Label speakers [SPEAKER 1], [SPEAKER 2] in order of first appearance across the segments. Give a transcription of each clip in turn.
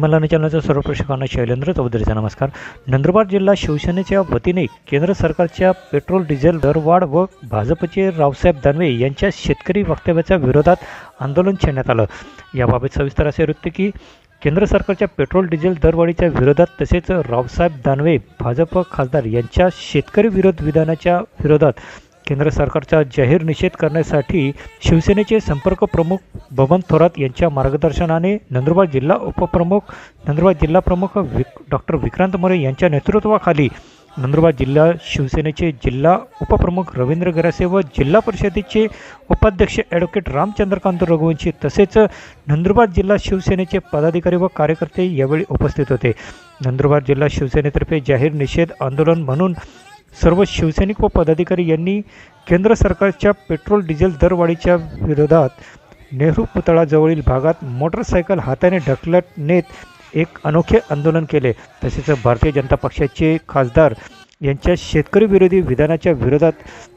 [SPEAKER 1] मल्हार चॅनलच्या सर्व प्रेक्षकांना शैलेंद्र चौधरीचा नमस्कार. नंदुरबार जिल्हा शिवसेनेच्या वतीने केंद्र सरकारच्या पेट्रोल डिझेल दरवाढ व भाजपचे रावसाहेब दानवे यांच्या शेतकरी वक्तव्याच्या विरोधात आंदोलन छेडण्यात आलं. याबाबत सविस्तर असे वृत्त की केंद्र सरकारच्या पेट्रोल डिझेल दरवाढीच्या विरोधात तसेच रावसाहेब दानवे भाजप खासदार यांच्या शेतकरी विरोध विधानाच्या विरोधात केंद्र सरकारचा जाहीर निषेध करण्यासाठी शिवसेनेचे संपर्क प्रमुख बबन थोरात यांच्या मार्गदर्शनाने नंदुरबार जिल्हा उपप्रमुख नंदुरबार जिल्हा प्रमुख विक डॉक्टर विक्रांत मोरे यांच्या नेतृत्वाखाली नंदुरबार जिल्हा शिवसेनेचे जिल्हा उपप्रमुख रवींद्र गरासे व जिल्हा परिषदेचे उपाध्यक्ष ॲडव्होकेट रामचंद्रकांत रघुवंशी तसेच नंदुरबार जिल्हा शिवसेनेचे पदाधिकारी व कार्यकर्ते यावेळी उपस्थित होते. नंदुरबार जिल्हा शिवसेनेतर्फे जाहीर निषेध आंदोलन म्हणून सर्व शिवसैनिक व पदाधिकारी यांनी केंद्र सरकारच्या पेट्रोल डिझेल दरवाढीच्या विरोधात नेहरू पुतळाजवळील भागात मोटरसायकल हाताने ढकलत नेत एक अनोखे आंदोलन केले. तसेच भारतीय जनता पक्षाचे खासदार यांच्या शेतकरी विरोधी विधानाच्या विरोधात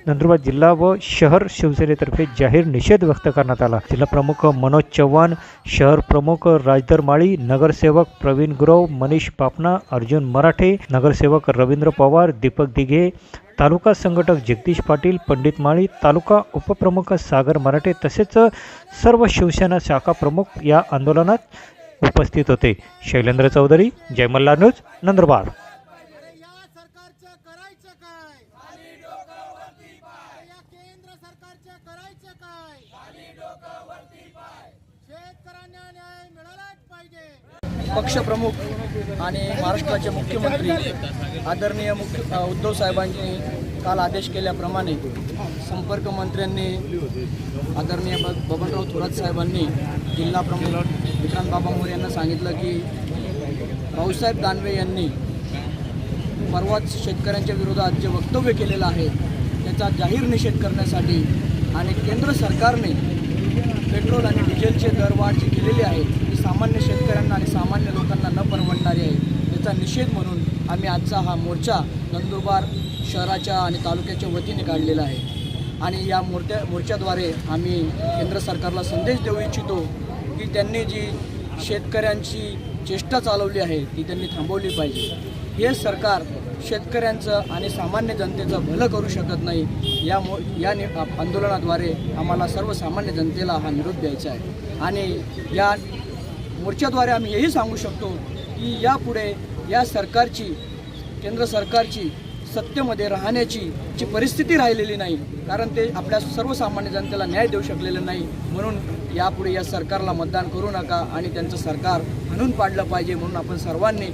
[SPEAKER 1] नंदुरबार जिल्हा व शहर शिवसेनेतर्फे जाहीर निषेध व्यक्त करण्यात आला. जिल्हा प्रमुख मनोज चव्हाण शहर प्रमुख राजधर माळी नगरसेवक प्रवीण गुरव मनीष पापना अर्जुन मराठे नगरसेवक रवींद्र पवार दीपक दिघे तालुका संघटक जगदीश पाटील पंडित माळी तालुका उपप्रमुख सागर मराठे तसेच सर्व शिवसेना शाखा प्रमुख या आंदोलनात उपस्थित होते. शैलेंद्र चौधरी जयमल्ला न्यूज नंदुरबार.
[SPEAKER 2] काय या केंद्र सरकारचं करायचं काय? शेतकऱ्यांना न्याय मिळालाच पाहिजे.
[SPEAKER 3] पक्षप्रमुख आणि महाराष्ट्राचे मुख्यमंत्री आदरणीय मुख्य उद्धव साहेबांनी काल आदेश केल्याप्रमाणे संपर्क मंत्र्यांनी आदरणीय बबनराव थोरात साहेबांनी जिल्हा प्रमुख विक्रांत बाबा मोरे यांना सांगितलं की रावसाहेब दानवे यांनी परवाच शेतकऱ्यांच्या विरोधात जे वक्तव्य केलेलं आहे त्याचा जाहीर निषेध करण्यासाठी आणि केंद्र सरकारने पेट्रोल आणि डिझेलचे दरवाढ जी केलेली आहे ती सामान्य शेतकऱ्यांना आणि सामान्य लोकांना न परवडणारी आहे त्याचा निषेध म्हणून आम्ही आजचा हा मोर्चा नंदुरबार शहराच्या आणि तालुक्याच्या वतीने काढलेला आहे. आणि या मोर्च्या मोर्चाद्वारे आम्ही केंद्र सरकारला संदेश देऊ इच्छितो की त्यांनी जी शेतकऱ्यांची चेष्टा चालवली आहे ती त्यांनी थांबवली पाहिजे. हे सरकार शेतकऱ्यांचं आणि सामान्य जनतेचं भलं करू शकत नाही या मो या नि आंदोलनाद्वारे आम्हाला सर्वसामान्य जनतेला हा निरोप द्यायचा आहे. आणि या मोर्चाद्वारे आम्ही हेही सांगू शकतो की यापुढे या सरकारची केंद्र सरकारची सत्तेमध्ये राहण्याची जी परिस्थिती राहिलेली नाही कारण ते आपल्या सर्वसामान्य जनतेला न्याय देऊ शकलेले नाही म्हणून यापुढे या सरकारला मतदान करू नका आणि त्यांचं सरकार हाणून पाडलं पाहिजे म्हणून आपण सर्वांनी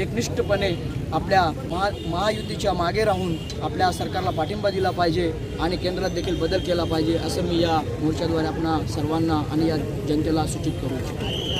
[SPEAKER 3] एकनिष्ठपणे आपल्या महा महायुतीच्या मागे राहून आपल्या सरकारला पाठिंबा दिला पाहिजे आणि केंद्रात देखील बदल केला पाहिजे असं मी या मोर्चाद्वारे आपणा सर्वांना आणि या जनतेला सूचित करू इच्छितो.